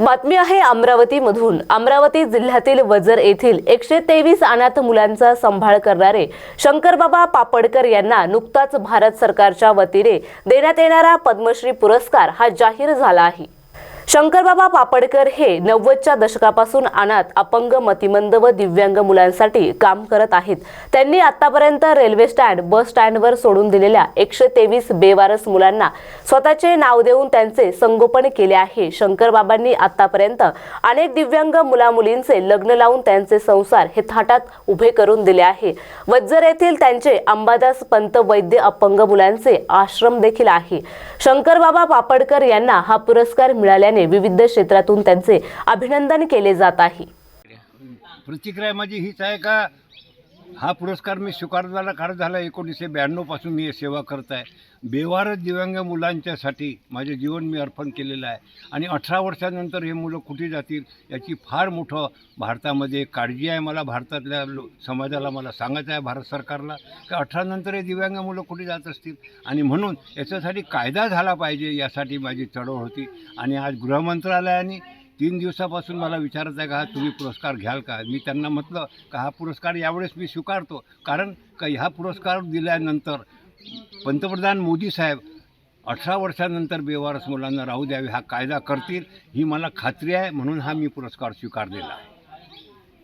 बातमी आहे अमरावतीमधून अमरावती जिल्ह्यातील वजर येथील एकशे तेवीस अनाथ मुलांचा सांभाळ करणारे शंकरबाबा पापडकर यांना नुकताच भारत सरकारच्या वतीने देण्यात येणारा पद्मश्री पुरस्कार हा जाहीर झाला आहे. शंकरबाबा पापडकर हे नव्वदच्या दशकापासून अनाथ अपंग मतिमंद व दिव्यांग मुलांसाठी काम करत आहेत. त्यांनी आतापर्यंत रेल्वे स्टँड बस स्टँडवर सोडून दिलेल्या एकशे तेवीस बेवारस मुलांना स्वतःचे नाव देऊन त्यांचे संगोपन केले आहे. शंकरबाबांनी आतापर्यंत अनेक दिव्यांग मुलामुलींचे लग्न लावून त्यांचे संसार हे थाटात उभे करून दिले आहे. वज्जर येथील त्यांचे अंबादास पंत वैद्य अपंग मुलांचे आश्रम देखील आहे. शंकरबाबा पापडकर यांना हा पुरस्कार मिळाल्याने विविध क्षेत्रातून त्यांचे अभिनंदन केले जात आहे. प्रतिक्रिया माझी हीच आहे का हा पुरस्कार मी स्वीकारलेला खरं झाला. एकोणीसशे ब्याण्णवपासून मी हे सेवा करत आहे. बेवारच दिव्यांग मुलांच्यासाठी माझे जीवन मी अर्पण केलेलं आहे. आणि अठरा वर्षानंतर हे मुलं कुठे जातील याची फार मोठं भारतामध्ये काळजी आहे मला. भारतातल्या लो समाजाला मला सांगायचं आहे भारत सरकारला की अठरा नंतर हे दिव्यांग मुलं कुठे जात असतील? आणि म्हणून याच्यासाठी कायदा झाला पाहिजे यासाठी माझी चळवळ होती. आणि आज गृहमंत्रालयाने तीन दिवसापासून मला विचारत आहे का हा तुम्ही पुरस्कार घ्याल का? मी त्यांना म्हटलं का हा पुरस्कार यावेळेस मी स्वीकारतो? कारण का ह्या पुरस्कार दिल्यानंतर पंतप्रधान मोदी साहेब अठरा वर्षानंतर बेवारस मुलांना राहू द्यावे हा कायदा करतील ही मला खात्री आहे म्हणून हा मी पुरस्कार स्वीकारलेला आहे.